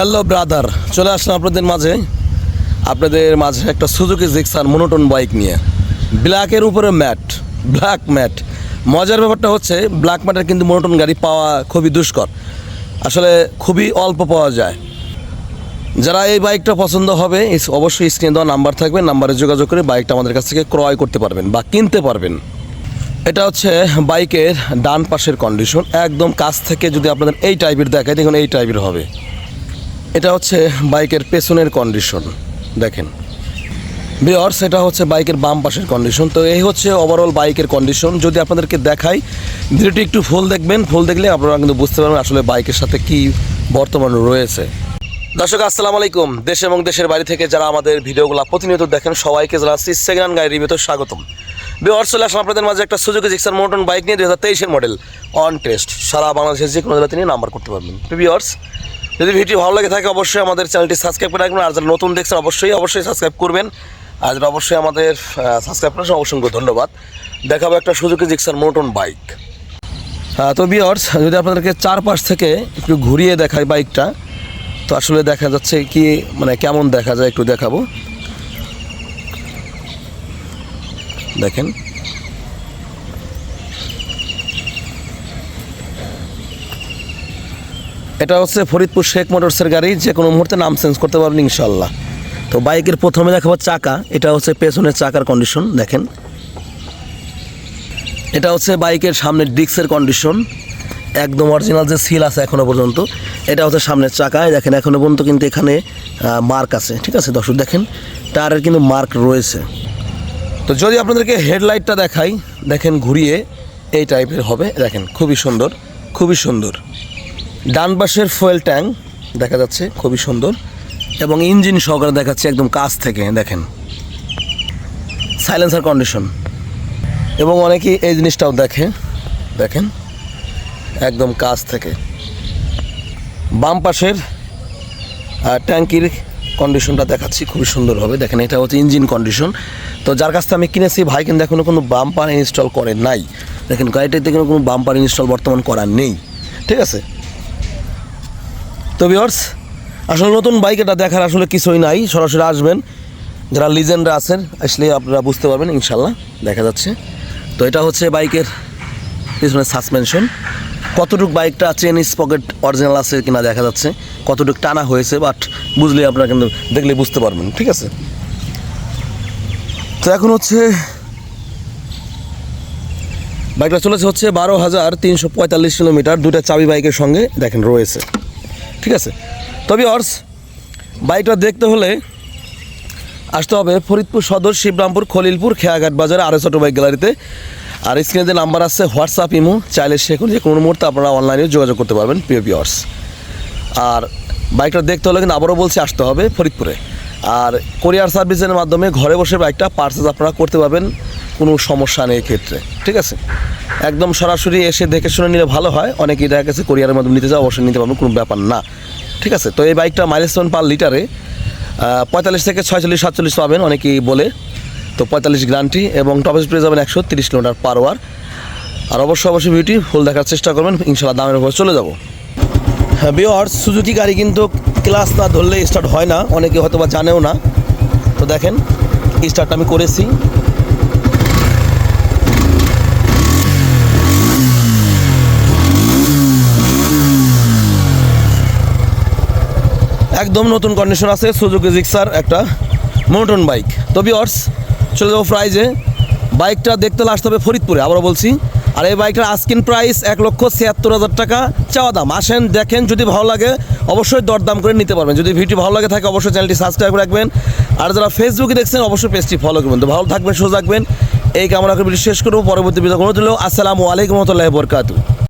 Hello brother, চলে আসলাম আপনাদের মাঝে। আপনাদের মাঝে একটা সুজুকি জিক্সার মনোটন বাইক নিয়ে। ব্ল্যাকের উপরে ম্যাট ব্ল্যাক ম্যাট। মজার ব্যাপারটা হচ্ছে ব্ল্যাক ম্যাটের কিন্তু মনোটন গাড়ি পাওয়া খুবই দুষ্কর। আসলে খুবই অল্প পাওয়া যায়। যারা এই বাইকটা পছন্দ হবে অবশ্যই স্ক্রিনে দেওয়া নাম্বার থাকবে, নাম্বারে যোগাযোগ করে বাইকটা আমাদের কাছ থেকে ক্রয় করতে পারবেন বা কিনতে পারবেন। এটা হচ্ছে বাইকের ডান পাশের কন্ডিশন একদম কাছ থেকে যদি আপনাদের এই টাইপের দেখায়, দেখুন এই টাইপের হবে। এটা হচ্ছে বাইকের পেছনের কন্ডিশন দেখেন। বিয়ার্স এটা হচ্ছে বাইকের বাম পাশের কন্ডিশন তো এই হচ্ছে ওভারঅল বাইকের কন্ডিশন যদি আপনাদেরকে দেখাই, ভিডিওটি একটু ফুল দেখবেন। ফুল দেখলে আপনারা কিন্তু বুঝতে পারবেন আসলে বাইকের সাথে কি বর্তমান রয়েছে। দর্শক, আসসালামু আলাইকুম। দেশ এবং দেশের বাইরে থেকে যারা আমাদের ভিডিওগুলো প্রতিনিয়ত দেখেন, সবাইকে জানাচ্ছি হ্যান্ড গাড়ি রিভিউতে স্বাগতম। বিয়ার্স চলে আসলাম আপনাদের মাঝে একটা সুযোগ জিক্সার মোটন বাইক নিয়ে দু হাজার মডেল অন টেস্ট সারা বাংলাদেশের যে কোনো জেলাতে নাম্বার করতে পারবেন। বিয়ার্স যদি ভিডিও ভালো লাগে থাকে, অবশ্যই আমাদের চ্যানেলটি সাবস্ক্রাইব করে রাখবেন। আর যারা নতুন দেখছেন, অবশ্যই অবশ্যই সাবস্ক্রাইব করবেন। আর যারা অবশ্যই আমাদের সাবস্ক্রাইব করেছেন, অসংখ্য ধন্যবাদ। দেখাবো একটা সুযোগে জিক্সার মোটন বাইক। তো বিয়ার্স যদি আপনাদেরকে চারপাশ থেকে একটু ঘুরিয়ে দেখাই বাইকটা, তো আসলে দেখা যাচ্ছে কি মানে কেমন দেখা যায় একটু দেখাবো। দেখেন। এটা হচ্ছে ফরিদপুর শেখ মোটরসের গাড়ি যে কোনো মুহূর্তে নাম চেঞ্জ করতে পারবেন ইনশাল্লাহ তো বাইকের প্রথমে দেখাবো চাকা, এটা হচ্ছে পেছনের চাকার কন্ডিশন দেখেন। এটা হচ্ছে বাইকের সামনের ডিস্কের কন্ডিশন একদম অরিজিনাল যে সিল আছে এখনও পর্যন্ত, এটা হচ্ছে সামনের চাকায় দেখেন এখনও পর্যন্ত কিন্তু এখানে মার্ক আছে, ঠিক আছে? দর্শক, দেখেন, টায়ারের কিন্তু মার্ক রয়েছে। তো যদি আপনাদেরকে হেডলাইটটা দেখাই, দেখেন ঘুরিয়ে, এই টাইপের হবে, দেখেন, খুবই সুন্দর খুবই সুন্দর। ডান পাশের ফুয়েল ট্যাঙ্ক দেখা যাচ্ছে, খুবই সুন্দর। এবং ইঞ্জিন সহকারে দেখাচ্ছে একদম কাছ থেকে, দেখেন। Silencer condition. এবং অনেকেই এই জিনিসটাও দেখে, দেখেন, একদম কাছ থেকে। বাম পাশের ট্যাঙ্কির কন্ডিশনটা দেখাচ্ছি, খুবই সুন্দর হবে। দেখেন, এটা হচ্ছে ইঞ্জিন কন্ডিশন। তো যার কাছ থেকে আমি কিনেছি, ভাই কিন্তু এখনও কোনো বাম্পার ইনস্টল করে নাই। দেখেন গাড়িটাতে কোনো কোনো বাম্পার ইনস্টল বর্তমান করা নেই। ঠিক আছে? তো ভিওর্স আসলে নতুন বাইক এটা দেখার আসলে কিছুই নাই, সরাসরি আসবেন। যারা লিজেন্ডরা আছেন, আসলে আপনারা বুঝতে পারবেন ইনশাল্লাহ দেখা যাচ্ছে। তো এটা হচ্ছে বাইকের পিছনে সাসপেনশন কতটুক বাইকটা চেন স্পকেট অরিজিনাল আছে কিনা দেখা যাচ্ছে, কতটুক টানা হয়েছে বাট বুঝলে আপনারা কিন্তু দেখলে বুঝতে পারবেন, ঠিক আছে? তো এখন হচ্ছে, বাইকটা চলেছে হচ্ছে বারো হাজার তিনশো পঁয়তাল্লিশ কিলোমিটার দুটা চাবি বাইকের সঙ্গে দেখেন রয়েছে। ঠিক আছে? তবে অর্স বাইকটা দেখতে হলে আসতে হবে ফরিদপুর সদর, শিবরামপুর, খলিলপুর, খেয়াঘাট বাজারে, আরও ছোটো বাইক গ্যালারিতে আর স্ক্রিনে যে নাম্বার আছে হোয়াটসঅ্যাপ ইমো চাইলে সে যে কোনো মুহূর্তে আপনারা অনলাইনে যোগাযোগ করতে পারবেন, প্রিয় পিওর্স আর বাইকটা দেখতে হলে কিন্তু আবারও বলছি, আসতে হবে ফরিদপুরে। আর কোরিয়ার সার্ভিসের মাধ্যমে ঘরে বসে বাইকটা পার্সেস আপনারা করতে পারবেন, কোনো সমস্যা নেই ক্ষেত্রে ঠিক আছে? একদম সরাসরি এসে দেখে শুনে নিলে ভালো হয়। অনেকেই দেখা গেছে কোরিয়ারের মাধ্যমে নিতে যাও, অবশ্যই নিতে পারবেন, কোনো ব্যাপার না। ঠিক আছে? তো এই বাইকটা মাইলেজ পার লিটারে পঁয়তাল্লিশ থেকে ছয়চল্লিশ, সাতচল্লিশ পাবেন, অনেকেই বলে। তো পঁয়তাল্লিশ গ্রান্টি এবং টপ স্পিড যাবেন একশো তিরিশ কিলোমিটার পার আওয়ার আর অবশ্যই অবশ্যই বিউটি ফুল দেখার চেষ্টা করবেন ইনশাল্লাহ দামের উপর চলে যাব। হ্যাঁ বিওর সুজুকি গাড়ি কিন্তু ক্লাস না ধরলে স্টার্ট হয় না, অনেকে হয়তো বা জানেও না। তো দেখেন স্টার্ট আমি করেছি। একদম নতুন কন্ডিশন আছে সুজুকি জিক্সার একটা মোটন বাইক তো বিয়ার্স চলে যাব প্রাইজে বাইকটা দেখতে আসতে হবে ফরিদপুরে, আবারও বলছি। আর এই বাইকটার আস্কিন প্রাইস এক লক্ষ ছিয়াত্তর হাজার টাকা, চাওয়া দাম। আসেন, দেখেন, যদি ভালো লাগে, অবশ্যই দরদাম করে নিতে পারবেন। যদি ভিডিও ভালো লাগে থাকে, অবশ্যই চ্যানেলটি সাবস্ক্রাইব রাখবেন। আর যারা ফেসবুকে দেখছেন, অবশ্যই পেজটি ফলো করবেন। তো ভালো থাকবেন, সুস্থ রাখবেন এই কামনা করে ভিডিও শেষ করব। পরবর্তী ভিডিও কোনো দিলেও আসসালামু আলাইকুম রহমতুল্লাহ বরকাতু